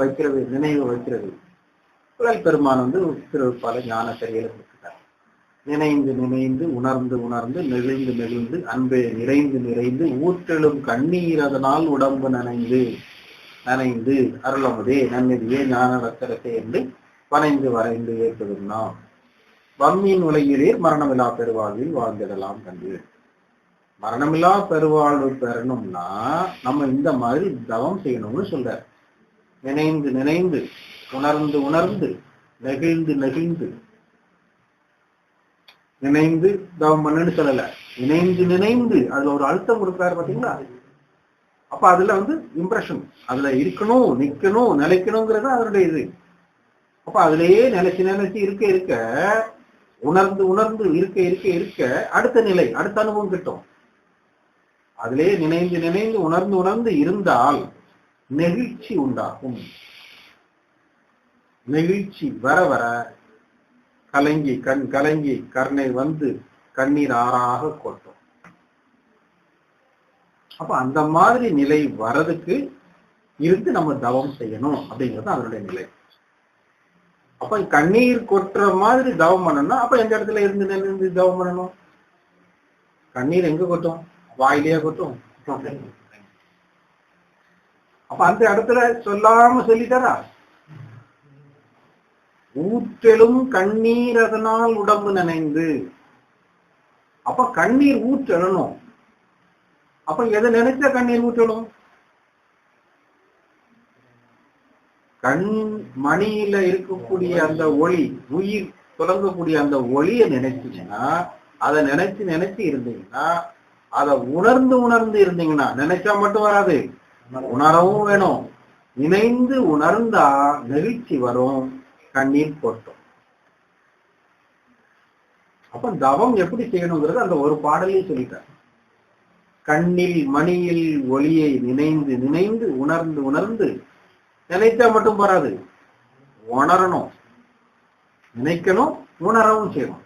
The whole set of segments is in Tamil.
வைக்கிறது நினைவு வைக்கிறது. குழல் பெருமான் வந்து உத்திரவிப்பாளர் ஞான சரிகளை கொடுத்துட்டார் நினைந்து நினைந்து உணர்ந்து உணர்ந்து நெகிழ்ந்து நெகிழ்ந்து அன்பே நிறைந்து நிறைந்து ஊற்றெழும் கண்ணீர் அதனால் உடம்பு நனைந்து நனைந்து அருளமுதே நன்னிதியே ஞான ரத்தரத்தை என்று வரைந்து வரைந்து ஏற்படும்னா வம்மியின் உலகிலேயே மரணமில்லா பெருவாழ்வில் வாழ்ந்திடலாம் கண்டு. மரணமில்லா பெருவாழ்வு பெறணும்னா நம்ம இந்த மாதிரி தவம் செய்யணும்னு சொல்றார். நினைந்து நினைந்து உணர்ந்து உணர்ந்து நெகிழ்ந்து நெகிழ்ந்து. நினைந்து தவம் பண்ணுன்னு சொல்லல. நினைந்து நினைந்து அதுல ஒரு அழுத்தம் கொடுக்குறாரு பாத்தீங்களா? அப்ப அதுல வந்து இம்ப்ரெஷன் அதுல இருக்கணும் நிக்கணும் நிலைக்கணுங்கிறது அதனுடைய இது. அப்ப அதுலயே நிலைச்சு நிலைச்சு இருக்க இருக்க உணர்ந்து உணர்ந்து இருக்க இருக்க இருக்க அடுத்த நிலை அடுத்த அனுபவம் கிட்டும். அதுலயே நினைந்து நினைந்து உணர்ந்து உணர்ந்து இருந்தால் நெகிழ்ச்சி உண்டாகும். நெகிழ்ச்சி வர வர கலங்கி கண் கலங்கி கருணை வந்து கண்ணீர் ஆறாக கொட்டும். அப்ப அந்த மாதிரி நிலை வர்றதுக்கு இருந்து நம்ம தவம் செய்யணும் அப்படிங்கிறது அதனுடைய நிலை. அப்ப கண்ணீர் கொட்டுற மாதிரி தவம் பண்ணணும்னா அப்ப எந்த இடத்துல இருந்து நின்று தவம் பண்ணணும்? கண்ணீர் எங்க கொட்டும்? வாயிலேயே கொட்டும். அப்ப அந்த இடத்துல சொல்லாம சொல்லிட்டாரா? ஊற்றெழும் கண்ணீர் அதனால் உடம்பு நினைந்து. அப்ப கண்ணீர் ஊற்றணும் அப்ப எதை நினைச்சா கண்ணீர் ஊற்றணும் கண் மணியில இருக்கக்கூடிய அந்த ஒளி உயிர் தொடங்கக்கூடிய அந்த ஒளியை நினைச்சீங்கன்னா அதை நினைச்சு நினைச்சு இருந்தீங்கன்னா அதை உணர்ந்து உணர்ந்து இருந்தீங்கன்னா நினைச்சா மட்டும் வராது. உணரவும் வேணும். இணைந்து உணர்ந்தா நெகிழ்ச்சி வரும் கண்ணீர் கொட்டும். அப்ப தவம் எப்படி செய்யணுங்கிறது அந்த ஒரு பாடலே சொல்லிட்டார். கண்ணில் மணியில் ஒளியை நினைந்து நினைந்து உணர்ந்து உணர்ந்து நினைத்தா மட்டும் வராது உணரணும். நினைக்கணும் உணரவும் செய்யணும்.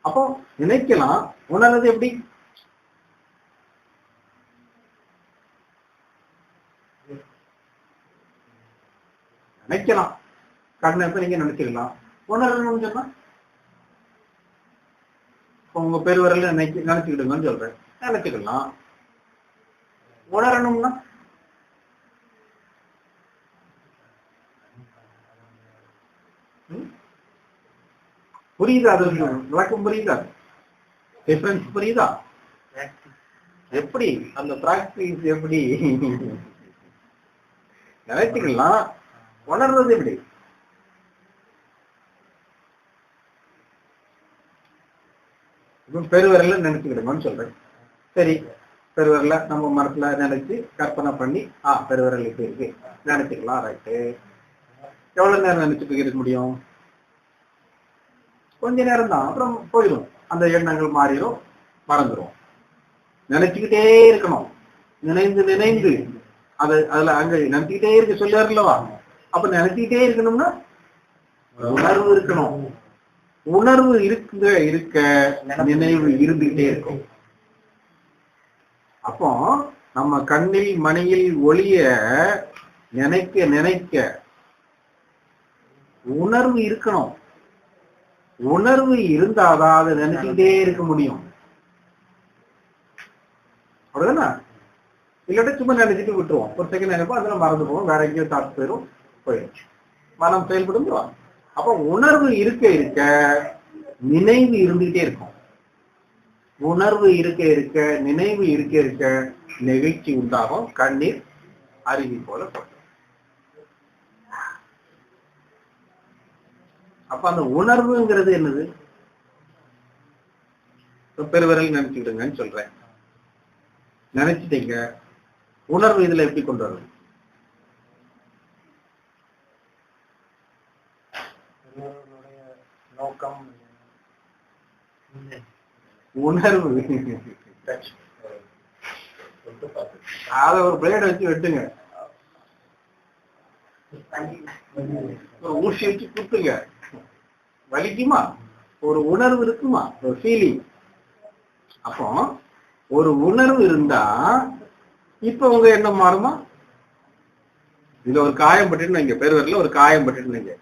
அப்போ நினைக்கலாம் உணர்றது எப்படி? நினைக்கலாம் கண்ணை எப்ப நீங்க நினைச்சுக்கலாம் உணரணும்னு சொன்னா உங்க உங்க வரல நினைச்சு நினைச்சுக்கிடுங்கன்னு சொல்றேன். நினைச்சுக்கலாம். உணரணும்னா புரியுதா அது விளக்கம் புரியுதா? டிஃபரன்ஸ் புரியுதா? எப்படி? அந்த பிராக்டிஸ் எப்படி? நினைச்சுக்கலாம். உணர்றது எப்படி? பெருவரல பெருவரில் சொல்றேன். சரி பெருவரில் நம்ம மனசுல நினைச்சு கற்பனை பண்ணி ஆ பெருவரல் இப்படி இருக்கு. நினைச்சுக்கலாம் ரைட்டு எவ்வளவு நேரம் நினைச்சுட்டு இருக்க முடியும்? கொஞ்ச நேரம் தான் அப்புறம் போயிடும் அந்த எண்ணங்கள் மாறிடும் மறந்துடும் நினைச்சுக்கிட்டே இருக்கணும். நினைந்து நினைந்து அது அதுல அங்க நினைச்சுக்கிட்டே இருக்க சொல்லியாருல்லவா அப்ப நினைச்சுக்கிட்டே இருக்கணும்னா உணர்வு இருக்கணும். உணர்வு இருக்க இருக்க நினைவு இருந்துகிட்டே இருக்கும். அப்போ நம்ம கண்ணில் மணியில் ஒளிய நினைக்க நினைக்க உணர்வு இருக்கணும். உணர்வு இருந்தாதான் அதை நினைச்சுக்கிட்டே இருக்க முடியும். அப்படிதானே இல்லாட்டி சும்மா நினைச்சிட்டு விட்டுருவோம். ஒரு செகண்ட் நினைப்போம் அதெல்லாம் மறந்து போவோம். வேற எங்கேயோ தாட்டு போயிடும் போயிடுச்சு. மனம் செயல்படும் அப்ப உணர்வு இருக்க இருக்க நினைவு இருந்துகிட்டே இருக்கும். உணர்வு இருக்க இருக்க நினைவு இருக்க இருக்க நெகிழ்ச்சி உண்டாகும். கண்ணீர் அருவி போல அப்ப அந்த உணர்வுங்கிறது என்னது? இப்ப பெருவிரல் நினைச்சுக்கிடுங்கன்னு சொல்றேன். நினைச்சிட்டீங்க. உணர்வு இதுல எப்படி கொண்டு வரணும்? நோக்கம் உணர்வு. அத ஒரு பிளேட் வச்சு வெட்டுங்க. ஒரு ஊசி வச்சு குத்துங்க. வலிக்குமா? ஒரு உணர்வு இருக்குமா? ஒரு ஃபீலிங் அப்போ ஒரு உணர்வு இருந்தா இப்ப உங்க எண்ணம் மாறுமா? இதுல ஒரு காயம் பட்டுன்னு இங்க பெருவரில் ஒரு காயம் பட்டுன்னு.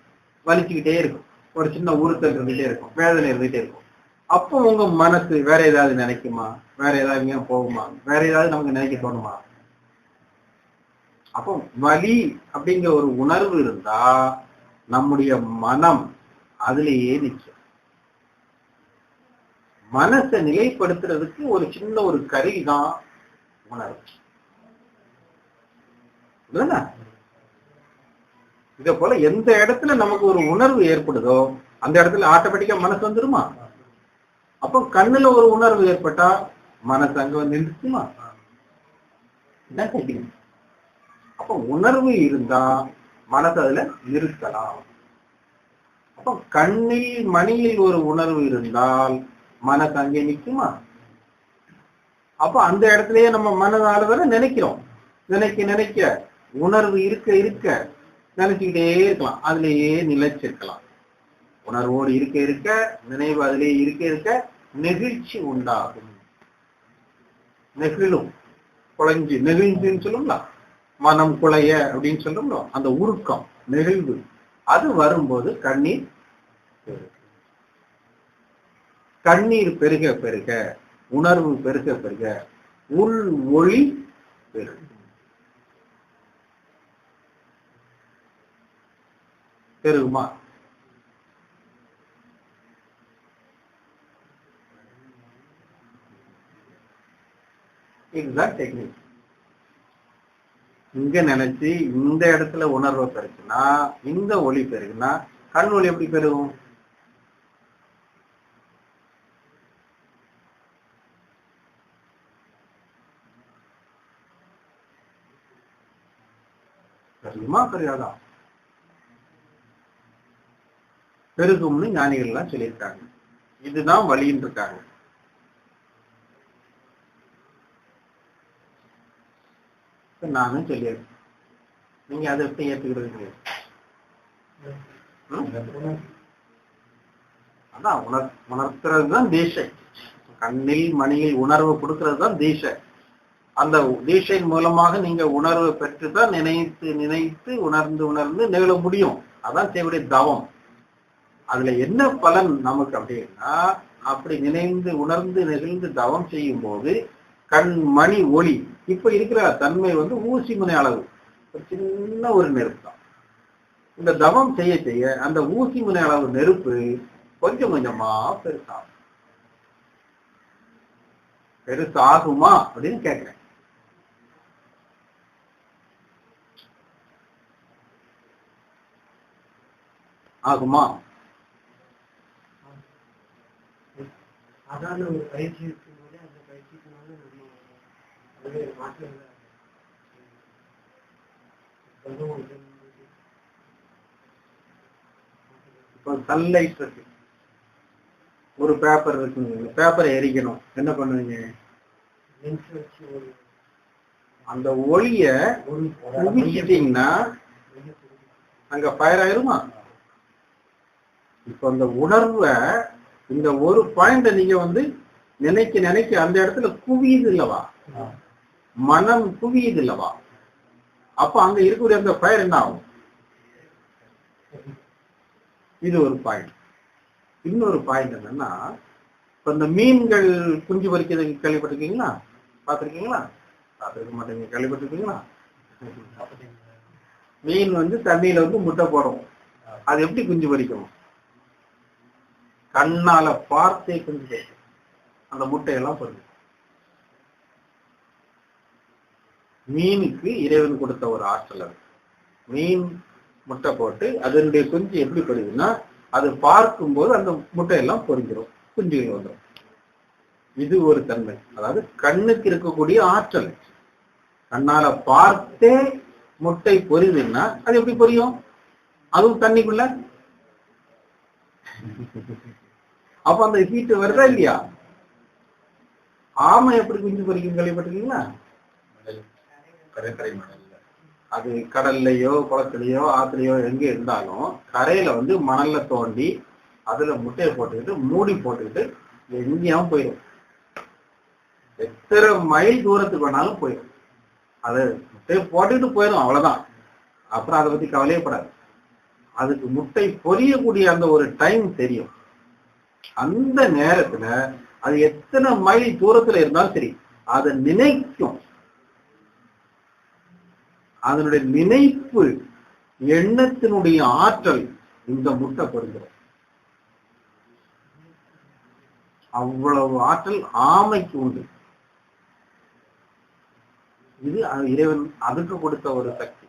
வலிச்சுக்கிட்டே இருக்கும். ஒரு சின்ன உறுத்தல் இருந்துகிட்டே இருக்கும் வேதனை இருந்துகிட்டே இருக்கும். அப்போ உங்க மனசு வேற ஏதாவது நினைக்குமா? வேற ஏதாவது எங்கேயும் போகுமா? வேற ஏதாவது நமக்கு நினைக்க தோணுமா? அப்போ வலி அப்படிங்கிற ஒரு உணர்வு இருந்தா நம்முடைய மனம் அதுலேயே நிற்கும். மனசை நிலைப்படுத்துறதுக்கு ஒரு சின்ன ஒரு கருவி தான் உணர்வு இதை போல எந்த இடத்துல நமக்கு ஒரு உணர்வு ஏற்படுதோ அந்த இடத்துல ஆட்டோமேட்டிக்கா மனசு வந்துருமா? அப்போ கண்ணுல ஒரு உணர்வு ஏற்பட்டா மனசு அங்க வந்து நின்றுச்சுமா கேட்டீங்க அப்போ உணர்வு இருந்தா மனசு அதுல நிறுத்தலாம் அப்போ கண்ணில் மணியில் ஒரு உணர்வு இருந்தால் மனசு அங்கே நிற்குமா அப்ப அந்த இடத்துலயே நம்ம மனதால தானே நினைக்கிறோம். நினைக்க நினைக்க உணர்வு இருக்க இருக்க. நினைச்சுக்கிட்டே இருக்கலாம். அதுலயே நிலைச்சிருக்கலாம். உணர்வோடு இருக்க இருக்க நினைவு அதிலே இருக்க இருக்க நெகிழ்ச்சி உண்டாகும். நெகிழும் குழஞ்சி நெகிழ்ச்சின்னு சொல்லுங்களா மனம் குலைய அப்படின்னு சொல்லுங்களோ அந்த உருக்கம் நெகிழ்வு அது வரும்போது கண்ணீர் கண்ணீர் பெருக பெருக உணர்வு பெருக பெருக உள் ஒளி பெருகும். பெருகுமா? டெக்னிக் இங்க நினைச்சு இந்த இடத்துல உணர்வு பெருக்குனா இந்த ஒளி பெருகுனா கண் ஒளி எப்படி பெருகும்? தெரியுமா பெருகாதா பெருகும்னு ஞானிகள் எல்லாம் சொல்லியிருக்காங்க. இதுதான் வழின்னு இருக்காங்க. நானும் சொல்லியிருக்கேன் நீங்க அதை எப்படி ஏற்றுக்கிறீங்க அதான் உணர் உணர்த்துறது தான் தீஷை கண்ணில் மணியில் உணர்வு கொடுக்கறது தான் தீஷை அந்த தீஷையின் மூலமாக நீங்க உணர்வு பெற்று தான் நினைத்து நினைத்து உணர்ந்து உணர்ந்து நிகழ முடியும். அதான் செய்யக்கூடிய தவம். அதுல என்ன பலன் நமக்கு அப்படின்னா அப்படி நினைந்து உணர்ந்து நெகிழ்ந்து தவம் செய்யும் போது கண் மணி ஒளி இப்ப இருக்கிற தன்மை வந்து ஊசி முனை அளவு. ஒரு சின்ன ஒரு நெருப்பு. தான் இந்த தவம் செய்ய செய்ய அந்த ஊசி முனை அளவு நெருப்பு கொஞ்சம் கொஞ்சமா பெருசாகும். பெருசாகுமா அப்படின்னு கேட்கிறேன் ஆகுமா? சாதாரண ஒரு பயிற்சி இருக்கும்போது அந்த பயிற்சிக்குனால நம்ம அதுவே மாற்றங்கள் இப்போ சன்லைட் இருக்கு. ஒரு பேப்பர் இருக்குங்க பேப்பரை எரிக்கணும். என்ன பண்ணுவீங்க? லென்ஸ் வச்சு ஒரு அந்த ஒளிய ஒரு குவிச்சிட்டீங்கன்னா அங்க ஃபயர் ஆயிருமா? இப்போ அந்த உணர்வை இந்த ஒரு பாயிண்ட நீங்க வந்து நினைக்க நினைக்க அந்த இடத்துல குவியுது இல்லவா? மனம் குவியுது இல்லவா? அப்ப அங்க இருக்கக்கூடிய அந்த ஃபயர் என்ன ஆகும்? இது ஒரு பாயிண்ட் இன்னொரு பாயிண்ட் என்னன்னா இப்ப இந்த மீன்கள் குஞ்சு பொறிக்கிறது கேள்விப்பட்டிருக்கீங்களா? பார்த்திருக்கீங்களா? பார்த்திருக்க மாட்டீங்க. கேள்விப்பட்டிருக்கீங்களா? மீன் வந்து தண்ணியில வந்து முட்டை போடும். அது எப்படி குஞ்சு பொரிக்கும் கண்ணால பார்த்தே குஞ்சு பொரிக்கும் அந்த முட்டையெல்லாம் பொரிக்கும் மீனுக்கு இறைவன் கொடுத்த ஒரு ஆற்றல் அது. மீன் முட்டை போட்டு அதனுடைய குஞ்சு எப்படி பொரிக்கும்னா அது பார்க்கும்போது அந்த முட்டையெல்லாம் பொரிஞ்சிடும் குஞ்சுகள் வந்துடும் இது ஒரு தன்மை. அதாவது கண்ணுக்கு இருக்கக்கூடிய ஆற்றல். கண்ணால பார்த்தே முட்டை பொரியுதுன்னா அது எப்படி பொரியும்? அதுவும் தண்ணிக்குள்ள? அப்ப அந்த ஹீட் வருதா இல்லையா? ஆமை எப்படி குஞ்சு பொரிக்கும் கேள்விப்பட்டிருக்கீங்களா? அது கடல்லையோ குளத்துலயோ ஆத்துலயோ எங்க இருந்தாலும் கரையில வந்து மணல்ல தோண்டி அதுல முட்டையை போட்டுக்கிட்டு மூடி போட்டுக்கிட்டு எங்கேயும் போயிடும் எத்தனை மைல் தூரத்துக்கு வேணாலும் போயிடும் அது முட்டையை போட்டுக்கிட்டு போயிடும் அவ்வளவுதான். அப்புறம் அதை பத்தி கவலையப்படாது அதுக்கு முட்டை பொரியக்கூடிய அந்த ஒரு டைம் தெரியும். அந்த நேரத்துல அது எத்தனை மைல் தூரத்துல இருந்தாலும் சரி அதை நினைக்கும். அதனுடைய நினைப்பு எண்ணத்தினுடைய ஆற்றல் இந்த முட்டை பொருந்தும். அவ்வளவு ஆற்றல் ஆமைக்கு உண்டு. இது அது இறைவன் அதுக்கு கொடுத்த ஒரு சக்தி.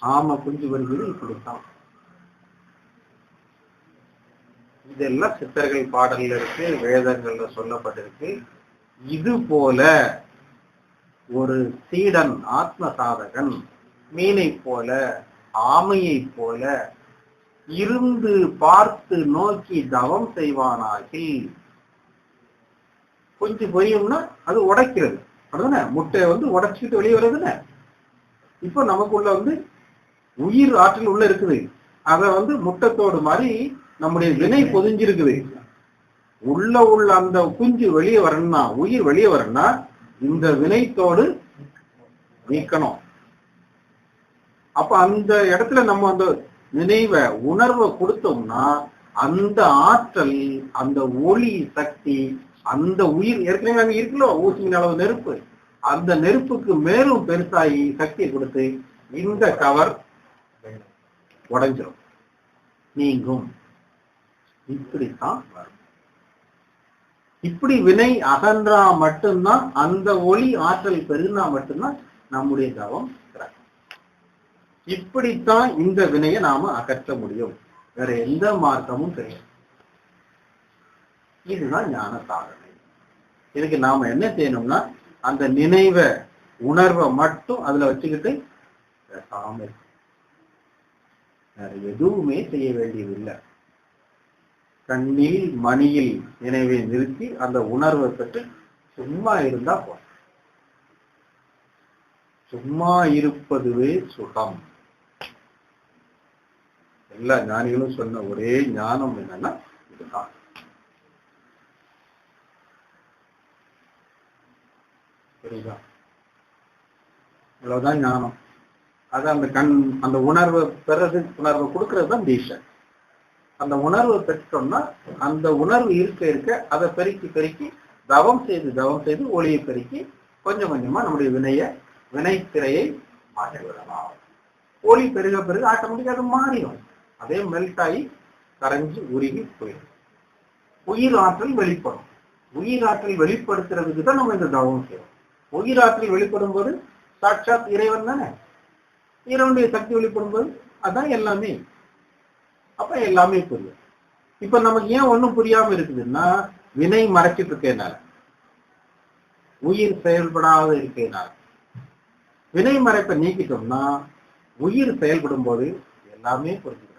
ஆமை குஞ்சு வருகிறது இப்படித்தான். இதெல்லாம் சித்தர்கள் பாடல்ல இருக்கு வேதங்கள்ல சொல்லப்பட்டிருக்கு. இது போல ஒரு சீடன் ஆத்ம சாதகன் மீனை போல ஆமையை போல இருந்து பார்த்து நோக்கி தவம் செய்வானாகி கொஞ்சம் பொரியும்னா அது உடைக்கிறது. அப்படிதானே? முட்டையை வந்து உடைச்சிட்டு வெளியே வருதுன்னு இப்போ நமக்குள்ள வந்து உயிர் ஆற்றல் உள்ள இருக்குது. அத வந்து முட்டத்தோடு மாதிரி நம்முடைய வினை பொதிஞ்சிருக்குது. உள்ள உள்ள அந்த குஞ்சு வெளியே வரணும்னா உயிர் வெளியே வரணும்னா இந்த வினைத்தோடு நீக்கணும். அப்ப அந்த இடத்துல நம்ம அந்த நினைவை உணர்வை கொடுத்தோம்னா அந்த ஆற்றல் அந்த ஒளி சக்தி அந்த உயிர் ஏற்கனவே அங்க இருக்குல்ல ஊசியின் அளவு நெருப்பு. அந்த நெருப்புக்கு மேலும் பெருசாகி சக்தியை கொடுத்து இந்த கவர் உடைஞ்சிரும். நீங்கும். இப்படித்தான் வரும். இப்படி வினை அகன்றா மட்டும்தான் அந்த ஒளி ஆற்றல் பெருகினா மட்டும்தான் நம்முடைய தவம் இப்படித்தான் இந்த வினையை நாம அகற்ற முடியும். வேற எந்த மார்க்கமும் கிடையாது. இதுதான் ஞான சாதனை. இதுக்கு நாம என்ன செய்யணும்னா அந்த நினைவை உணர்வை மட்டும் அதுல வச்சுக்கிட்டு பேசாம வேற எதுவுமே செய்ய வேண்டியதில்லை. கண்ணில் மணியில் நினைவை நிறுத்தி அந்த உணர்வை பெற்று சும்மா இருந்தா போதும். சும்மா இருப்பதுவே சுகம். எல்லா ஞானிகளும் சொன்ன ஒரே ஞானம் என்னன்னா இதுதான். புரியுதா? இவ்வளவுதான் ஞானம். அது அந்த கண் அந்த உணர்வை பெறது உணர்வை கொடுக்கறது தான் தீட்சை. அந்த உணர்வை பெற்றோம்னா அந்த உணர்வு இருக்க இருக்க அதை பெருக்கி பெருக்கி தவம் செய்து தவம் செய்து ஒளியை பெருக்கி கொஞ்சம் கொஞ்சமா நம்முடைய வினைய வினைத்திரையை மாற்றி விடலாம் ஒளி பெருக பெருக ஆட்டோமேட்டிக் அது மாறிடும். அதே மெல்ட் ஆகி கரைஞ்சு உருகி போயிடும். உயிர் ஆற்றல் வெளிப்படும். உயிர் ஆற்றல் வெளிப்படுத்துறதுக்கு தான் நம்ம இந்த தவம் செய்யறோம். உயிர் ஆற்றல் வெளிப்படும் போது சாட்சாத் இறைவன் தானே? இறைவனுடைய சக்தி வெளிப்படும் போது அதான் எல்லாமே. அப்ப எல்லாமே புரியும். இப்ப நமக்கு ஏன் ஒண்ணும் புரியாம இருக்குதுன்னா வினை மறைச்சிட்டு இருக்கேனால. உயிர் செயல்படாத இருக்கேனால. வினை மறைப்பை நீக்கிட்டோம்னா உயிர் செயல்படும் போது எல்லாமே புரிஞ்சுக்கணும்